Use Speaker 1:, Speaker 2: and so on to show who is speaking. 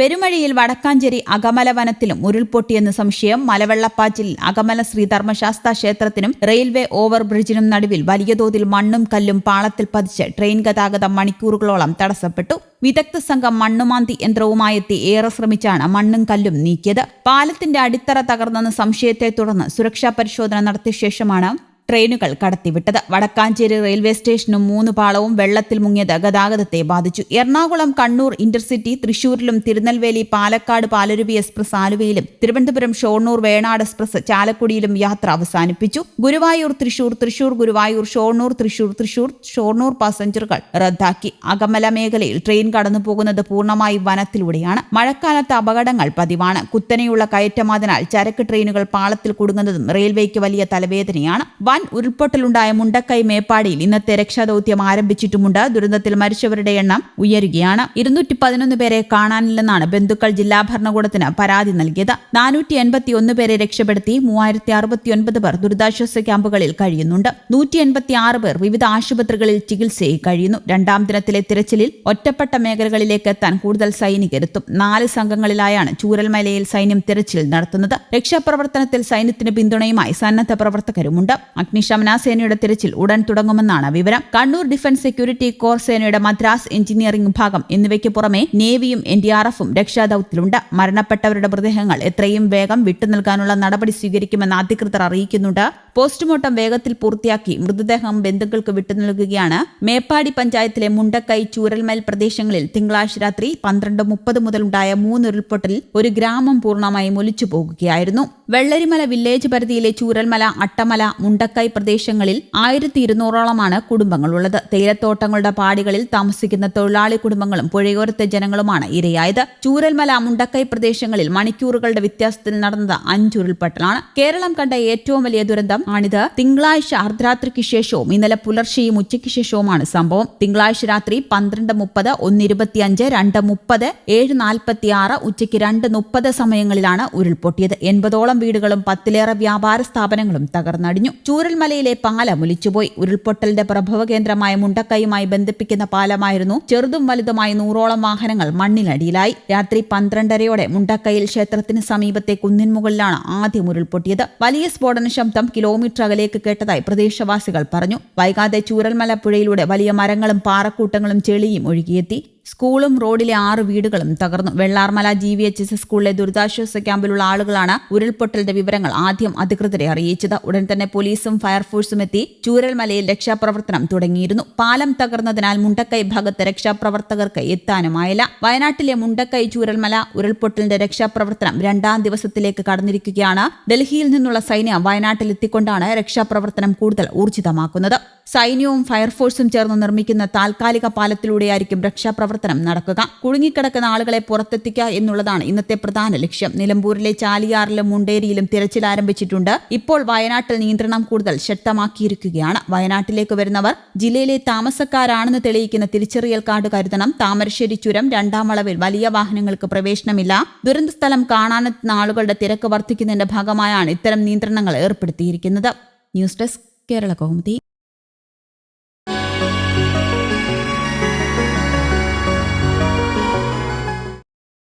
Speaker 1: പെരുമഴയിൽ വടക്കാഞ്ചേരി അകമല വനത്തിലും ഉരുൾപൊട്ടിയെന്ന് സംശയം. മലവെള്ളപ്പാച്ചിൽ അകമല ശ്രീധർമ്മശാസ്ത ക്ഷേത്രത്തിനും റെയിൽവേ ഓവർ ബ്രിഡ്ജിനും നടുവിൽ വലിയ തോതിൽ മണ്ണും കല്ലും പാളത്തിൽ പതിച്ച് ട്രെയിൻ ഗതാഗതം മണിക്കൂറുകളോളം തടസ്സപ്പെട്ടു. വിദഗ്ധ സംഘം മണ്ണുമാന്തി യന്ത്രവുമായെത്തി ഏറെ ശ്രമിച്ചാണ് മണ്ണും കല്ലും നീക്കിയത്. പാലത്തിന്റെ അടിത്തറ തകർന്നെന്ന സംശയത്തെ തുടർന്ന് സുരക്ഷാ പരിശോധന നടത്തിയ ശേഷമാണ് ട്രെയിനുകൾ കടത്തിവിട്ടത്. വടക്കാഞ്ചേരി റെയിൽവേ സ്റ്റേഷനും മൂന്ന് പാളവും വെള്ളത്തിൽ മുങ്ങിയത് ഗതാഗതത്തെ ബാധിച്ചു. എറണാകുളം കണ്ണൂർ ഇന്റർസിറ്റി തൃശൂരിലും തിരുനെൽവേലി പാലക്കാട് പാലരുവി എക്സ്പ്രസ് ആലുവയിലും തിരുവനന്തപുരം ഷോർണൂർ വേണാട് എക്സ്പ്രസ് ചാലക്കുടിയിലും യാത്ര അവസാനിപ്പിച്ചു. ഗുരുവായൂർ തൃശൂർ തൃശൂർ ഗുരുവായൂർ ഷോർണൂർ തൃശൂർ തൃശൂർ ഷോർണൂർ പാസഞ്ചറുകൾ റദ്ദാക്കി. അകമല മേഖലയിൽ ട്രെയിൻ കടന്നുപോകുന്നത് പൂർണമായി വനത്തിലൂടെയാണ്. മഴക്കാലത്ത് അപകടങ്ങൾ പതിവാണ്. കുത്തനെയുള്ള കയറ്റമാതിനാൽ ചരക്ക് ട്രെയിനുകൾ പാളത്തിൽ കുടുങ്ങുന്നതും റെയിൽവേക്ക് വലിയ തലവേദനയാണ്. വൻ ഉരുൾപൊട്ടലുണ്ടായ മുണ്ടക്കൈ മേപ്പാടിയിൽ ഇന്നത്തെ രക്ഷാദൌത്യം ആരംഭിച്ചിട്ടുമുണ്ട്. ദുരന്തത്തിൽ മരിച്ചവരുടെ എണ്ണം ഉയരുകയാണ്. ഇരുന്നൂറ്റി പതിനൊന്ന് പേരെ കാണാനില്ലെന്നാണ് ബന്ധുക്കൾ ജില്ലാ ഭരണകൂടത്തിന് പരാതി നൽകിയത്. നാനൂറ്റി എൺപത്തി ഒന്ന് പേരെ രക്ഷപ്പെടുത്തി മൂവായിരത്തി അറുപത്തിയൊൻപത് പേർ ദുരിതാശ്വാസ ക്യാമ്പുകളിൽ കഴിയുന്നുണ്ട്. നൂറ്റി എൺപത്തി ആറ് പേർ വിവിധ ആശുപത്രികളിൽ ചികിത്സയിൽ കഴിയുന്നു. രണ്ടാം ദിനത്തിലെ തിരച്ചിലിൽ ഒറ്റപ്പെട്ട മേഖലകളിലേക്ക് എത്താൻ കൂടുതൽ സൈനികരെത്തും നാല് സംഘങ്ങളിലായാണ് ചൂരൽമലയിൽ സൈന്യം തിരച്ചിൽ നടത്തുന്നത്. രക്ഷാപ്രവർത്തനത്തിൽ സൈന്യത്തിന് പിന്തുണയുമായി സന്നദ്ധ പ്രവർത്തകരുമുണ്ട്. അഗ്നിശമന സേനയുടെ തിരച്ചിൽ ഉടൻ തുടങ്ങുമെന്നാണ് വിവരം. കണ്ണൂർ ഡിഫൻസ് സെക്യൂരിറ്റി കോർ സേനയുടെ മദ്രാസ് എഞ്ചിനീയറിംഗ് വിഭാഗം എന്നിവയ്ക്ക് പുറമെ നേവിയും എൻ ഡി ആർ എഫും രക്ഷാദൌത്യത്തിലുണ്ട്. മരണപ്പെട്ടവരുടെ മൃതദേഹങ്ങൾ എത്രയും വേഗം വിട്ടുനിൽക്കാനുള്ള നടപടി സ്വീകരിക്കുമെന്ന് അധികൃതർ അറിയിക്കുന്നുണ്ട്. പോസ്റ്റ്മോർട്ടം വേഗത്തിൽ പൂർത്തിയാക്കി മൃതദേഹം ബന്ധുക്കൾക്ക് വിട്ടുനൽകുകയാണ്. മേപ്പാടി പഞ്ചായത്തിലെ മുണ്ടക്കൈ ചൂരൽമൽ പ്രദേശങ്ങളിൽ തിങ്കളാഴ്ച രാത്രി പന്ത്രണ്ട് മുപ്പത് മുതലുണ്ടായ മൂന്ന് ഉരുൾപൊട്ടലിൽ ഒരു ഗ്രാമം പൂർണമായും ഒലിച്ചു പോകുകയായിരുന്നു വെള്ളരിമല വില്ലേജ് പരിധിയിലെ ചൂരൽമല അട്ടമല മുണ്ടക്കൈ പ്രദേശങ്ങളിൽ ആയിരത്തി ഇരുന്നൂറോളമാണ് കുടുംബങ്ങളുള്ളത്. തേയിലത്തോട്ടങ്ങളുടെ പാടികളിൽ താമസിക്കുന്ന തൊഴിലാളി കുടുംബങ്ങളും പുഴയോരത്തെ ജനങ്ങളുമാണ് ഇരയായത്. ചൂരൽമല മുണ്ടക്കൈ പ്രദേശങ്ങളിൽ മണിക്കൂറുകളുടെ വ്യത്യാസത്തിൽ നടന്നത് അഞ്ചുരുൾപൊട്ടലാണ് കേരളം കണ്ട ഏറ്റവും വലിയ ദുരന്തം ആണിത്. തിങ്കളാഴ്ച അർദ്ധരാത്രിക്ക് ശേഷവും ഇന്നലെ പുലർച്ചെയും ഉച്ചയ്ക്ക് ശേഷവുമാണ് സംഭവം. തിങ്കളാഴ്ച രാത്രി പന്ത്രണ്ട് മുപ്പത് ഒന്ന് ഇരുപത്തിയഞ്ച് രണ്ട് മുപ്പത് ഏഴ് നാൽപ്പത്തി ആറ് ഉച്ചയ്ക്ക് രണ്ട് മുപ്പത് സമയങ്ങളിലാണ് ഉരുൾപൊട്ടിയത്. എൺപതോളം വീടുകളും പത്തിലേറെ വ്യാപാര സ്ഥാപനങ്ങളും തകർന്നടിഞ്ഞു. ചൂരൽമലയിലെ പാലം ഒലിച്ചുപോയി ഉരുൾപൊട്ടലിന്റെ പ്രഭവ കേന്ദ്രമായ മുണ്ടക്കൈയുമായി ബന്ധിപ്പിക്കുന്ന പാലമായിരുന്നു ചെറുതും വലുതുമായി നൂറോളം വാഹനങ്ങൾ മണ്ണിനടിയിലായി. രാത്രി പന്ത്രണ്ടരയോടെ മുണ്ടക്കൈയിൽ ക്ഷേത്രത്തിന് സമീപത്തെ കുന്നിൻമുകളിലാണ് ആദ്യം ഉരുൾപൊട്ടിയത്. വലിയ സ്ഫോടന ശബ്ദം കിലോമീറ്റർ അകലേക്ക് കേട്ടതായി പ്രദേശവാസികൾ പറഞ്ഞു. വൈകാതെ ചൂരൽമല പുഴയിലൂടെ വലിയ മരങ്ങളും പാറക്കൂട്ടങ്ങളും ചെളിയും ഒഴുകിയെത്തി. സ്കൂളും റോഡിലെ ആറ് വീടുകളും തകർന്നു. Vellarmala G V H S സ്കൂളിലെ ദുരിതാശ്വാസ ക്യാമ്പിലുള്ള ആളുകളാണ് ഉരുൾപൊട്ടലിന്റെ വിവരങ്ങൾ ആദ്യം അധികൃതരെ അറിയിച്ചത്. ഉടൻ തന്നെ പോലീസും ഫയർഫോഴ്സും എത്തി ചൂരൽമലയിൽ രക്ഷാപ്രവർത്തനം തുടങ്ങിയിരുന്നു. പാലം തകർന്നതിനാൽ മുണ്ടക്കൈ ഭാഗത്ത് രക്ഷാപ്രവർത്തകർക്ക് എത്താനുമായില്ല. വയനാട്ടിലെ മുണ്ടക്കൈ ചൂരൽമല ഉരുൾപൊട്ടലിന്റെ രക്ഷാപ്രവർത്തനം രണ്ടാം ദിവസത്തിലേക്ക് കടന്നിരിക്കുകയാണ്. ഡൽഹിയിൽ നിന്നുള്ള സൈന്യം വയനാട്ടിൽ എത്തിക്കൊണ്ടാണ് രക്ഷാപ്രവർത്തനം കൂടുതൽ ഊർജിതമാക്കുന്നത്. സൈന്യവും ഫയർഫോഴ്സും ചേർന്ന് നിർമ്മിക്കുന്ന താൽക്കാലിക പാലത്തിലൂടെയായിരിക്കും രക്ഷാപ്രവർത്തനം നടക്കുക. കുടുങ്ങിക്കിടക്കുന്ന ആളുകളെ പുറത്തെത്തിക്കുക എന്നുള്ളതാണ് ഇന്നത്തെ പ്രധാന ലക്ഷ്യം. നിലമ്പൂരിലെ ചാലിയാറിലും മുണ്ടേരിയിലും തിരച്ചിൽ ആരംഭിച്ചിട്ടുണ്ട്. ഇപ്പോൾ വയനാട്ടിൽ നിയന്ത്രണം കൂടുതൽ ശക്തമാക്കിയിരിക്കുകയാണ്. വയനാട്ടിലേക്ക് വരുന്നവർ ജില്ലയിലെ താമസക്കാരാണെന്ന് തെളിയിക്കുന്ന തിരിച്ചറിയൽ കാർഡ് കരുതണം. താമരശ്ശേരി ചുരം രണ്ടാം അളവിൽ വലിയ വാഹനങ്ങൾക്ക് പ്രവേശനമില്ല. ദുരന്ത സ്ഥലം കാണാനെത്തുന്ന ആളുകളുടെ തിരക്ക് വർദ്ധിക്കുന്നതിന്റെ ഭാഗമായാണ് ഇത്തരം നിയന്ത്രണങ്ങൾ ഏർപ്പെടുത്തിയിരിക്കുന്നത്. News desk Kerala Kaumudi.